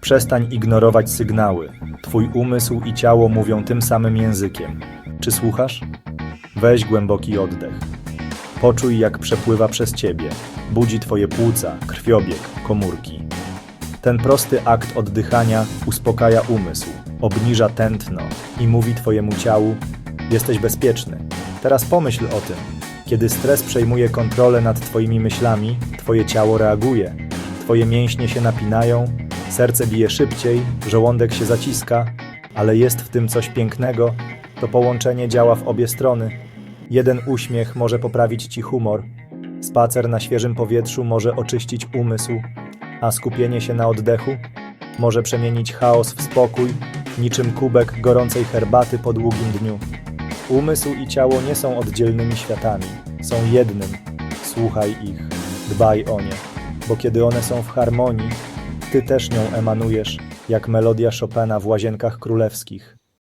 Przestań ignorować sygnały. Twój umysł i ciało mówią tym samym językiem. Czy słuchasz? Weź głęboki oddech. Poczuj, jak przepływa przez ciebie. Budzi twoje płuca, krwiobieg, komórki. Ten prosty akt oddychania uspokaja umysł, obniża tętno i mówi twojemu ciału: Jesteś bezpieczny. Teraz pomyśl o tym. Kiedy stres przejmuje kontrolę nad twoimi myślami, twoje ciało reaguje. Twoje mięśnie się napinają, serce bije szybciej, żołądek się zaciska, ale jest w tym coś pięknego. To połączenie działa w obie strony. Jeden uśmiech może poprawić ci humor, spacer na świeżym powietrzu może oczyścić umysł, a skupienie się na oddechu może przemienić chaos w spokój, niczym kubek gorącej herbaty po długim dniu. Umysł i ciało nie są oddzielnymi światami, są jednym. Słuchaj ich, dbaj o nie, bo kiedy one są w harmonii, ty też nią emanujesz, jak melodia Chopina w łazienkach królewskich.